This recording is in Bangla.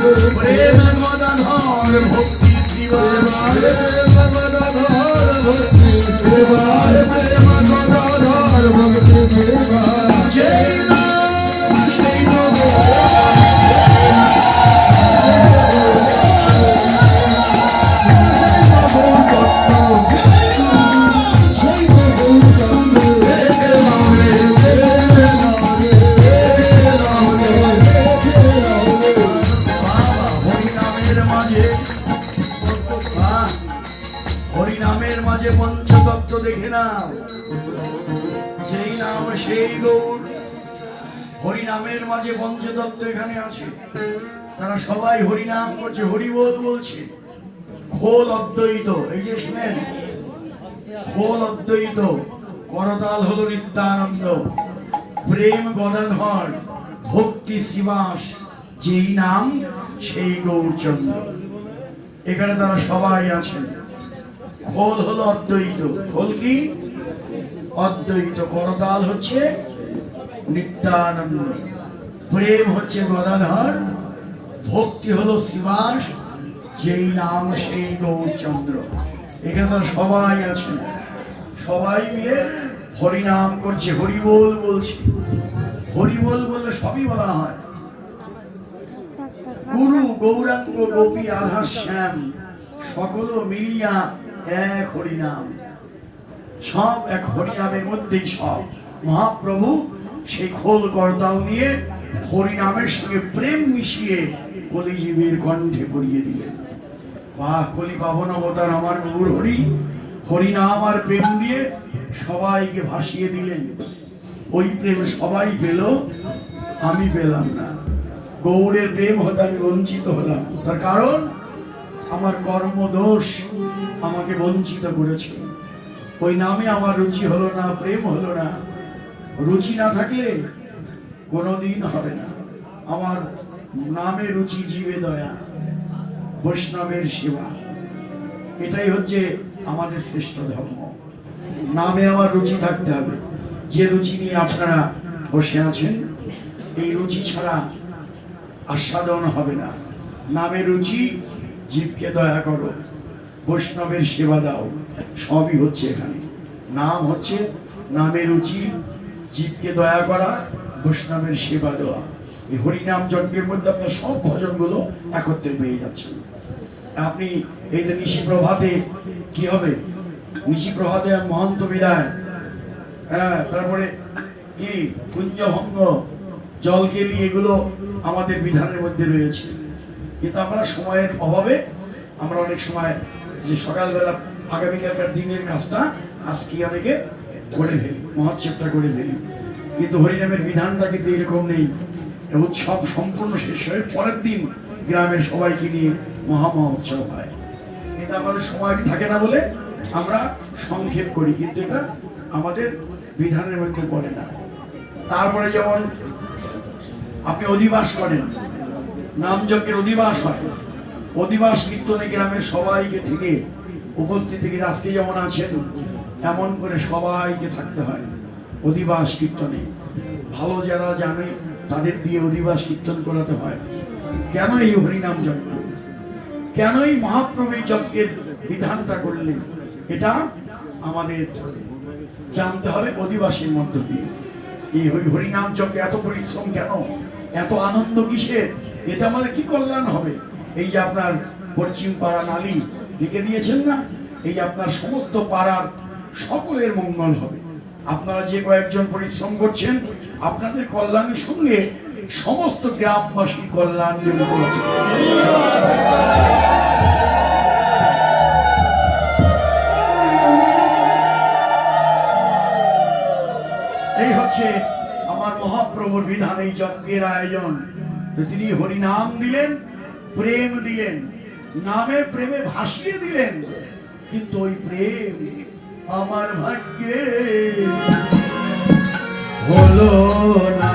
প্রেম মদধর ভক্তি শিবায় প্রেম গদাধর ভক্তি সেবায় হরিনামের মাঝে পঞ্চতত্ত্ব দেখে নাও। যেই নাম, সেই গৌর। হরিনামের মাঝে পঞ্চতত্ত্ব এখানে আছে। তারা সবাই হরিনাম করছে, হরিবোধ বলছে। খোল অদ্বৈত, এই যে শুনেন? খোল অদ্বৈত, করতাল হলো নিত্যানন্দ। প্রেম গদাধর, ভক্তি শ্রীবাস, যেই নাম, সেই গৌরচন্দ্র। এখানে তারা সবাই আছেন। খোল হলো অদ্বৈত। খোল কি? অদ্বৈত। করতাল হচ্ছে নিত্যানন্দ। প্রেম হচ্ছে গদাধর। ভক্তি হলো শিবাস যেই নাম সেই গৌরচন্দ্র। এখানে তারা সবাই আছেন। সবাই মিলে হরিনাম করছে। হরিবোল বলছে। হরিবোল বললে সবই বলা হয়। গুরু গৌরাঙ্গ গোপী আধা শ্যাম। সকল মিলিয়া এক হরিনাম। সব এক হরিনামের মধ্যেই সব। মহাপ্রভু সেই খোল করতাল নিয়ে হরিনামের সঙ্গে প্রেম মিশিয়ে কলিজীবের কণ্ঠে পড়িয়ে দিলেন। বাহ, কলি পাবন অবতার আমার গৌর হরি। হরিনাম আর প্রেম দিয়ে সবাইকে ভাসিয়ে দিলেন। ওই প্রেম সবাই পেল, আমি পেলাম না। গৌরের প্রেম হতে আমি বঞ্চিত হলাম। তার কারণ আমার কর্মদোষ আমাকে বঞ্চিত করেছে। ওই নামে আমার রুচি হলো না, প্রেম হলো না। রুচি না থাকলে কোনোদিন হবে না। আমার নামে রুচি জীবে দয়া, বৈষ্ণবের সেবা। এটাই হচ্ছে আমাদের শ্রেষ্ঠ ধর্ম। নামে আমার রুচি থাকতে হবে। যে রুচি নিয়ে আপনারা বসে আছেন, এই রুচি ছাড়া আস্বাদন হবে না। নামে রুচি জীবকে দয়া করো। বৈষ্ণবের সেবা দাও। সবই হচ্ছে এখানে। নাম হচ্ছে নামের রুচি। জীবকে দয়া করা, বৈষ্ণবের সেবা দেওয়া। এই হরিনাম যজ্ঞের মধ্যে আপনার সব ভজনগুলো একত্রে পেয়ে যাচ্ছেন। আপনি এই যে নিশি প্রভাতে কি হবে? নিশি প্রভাতে মহন্ত বিদায়। হ্যাঁ তারপরে কি? কুঞ্জভঙ্গ জলকেলি এগুলো আমাদের বিধানের মধ্যে রয়েছে। কিন্তু আমরা সময়ের অভাবে আমরা অনেক সময় যে সকালবেলা আগামীকালকার দিনের কাজটা আজকে অনেকে করে ফেলি, মহোৎসবটা করে ফেলি। কিন্তু হরিনামের বিধানটা কিন্তু এরকম নেই। উৎসব সম্পূর্ণ শেষ হয়ে পরের দিন গ্রামের সবাইকে নিয়ে মহা মহোৎসব হয়। কিন্তু আমাদের সময় থাকে না বলে আমরা সংক্ষেপ করি, কিন্তু এটা আমাদের বিধানের মধ্যে পড়ে না। তারপরে যেমন আপনি অধিবাস করেন নামযজ্ঞের অধিবাস হয়। অধিবাস কীর্তনে গ্রামের সবাইকে থেকে উপস্থিত থেকে আজকে যেমন আছেন এমন করে সবাইকে থাকতে হয় অধিবাস কীর্তনে। ভালো যারা জানে, তাদের দিয়ে অধিবাস কীর্তন করাতে হয়। কেন এই হরিনাম যজ্ঞ? কেন এই মহাপ্রভু যজ্ঞের বিধানটা করলেন? এটা আমাদের জানতে হবে অধিবাসীর মধ্য দিয়ে। এই হরিনাম যজ্ঞে এত পরিশ্রম কেন? এত আনন্দ কিসের? এতে আমাদের কি কল্যাণ হবে? এই যে আপনার পশ্চিম পাড়া নালী লিখে দিয়েছেন না? এই আপনার সমস্ত পাড়ার সকলের মঙ্গল হবে। আপনারা যে কয়েকজন পরিশ্রম করছেন, আপনাদের কল্যাণের সঙ্গে সমস্ত গ্রামবাসীর কল্যাণ এই হচ্ছে আমার মহাপ্রভুর বিধান এই যজ্ঞের আয়োজন তো তিনি হরিনাম দিলেন, প্রেম দিলেন, নামে প্রেমে ভাসিয়ে দিলেন কিন্তু ওই প্রেম আমার ভাগ্যে হলো না।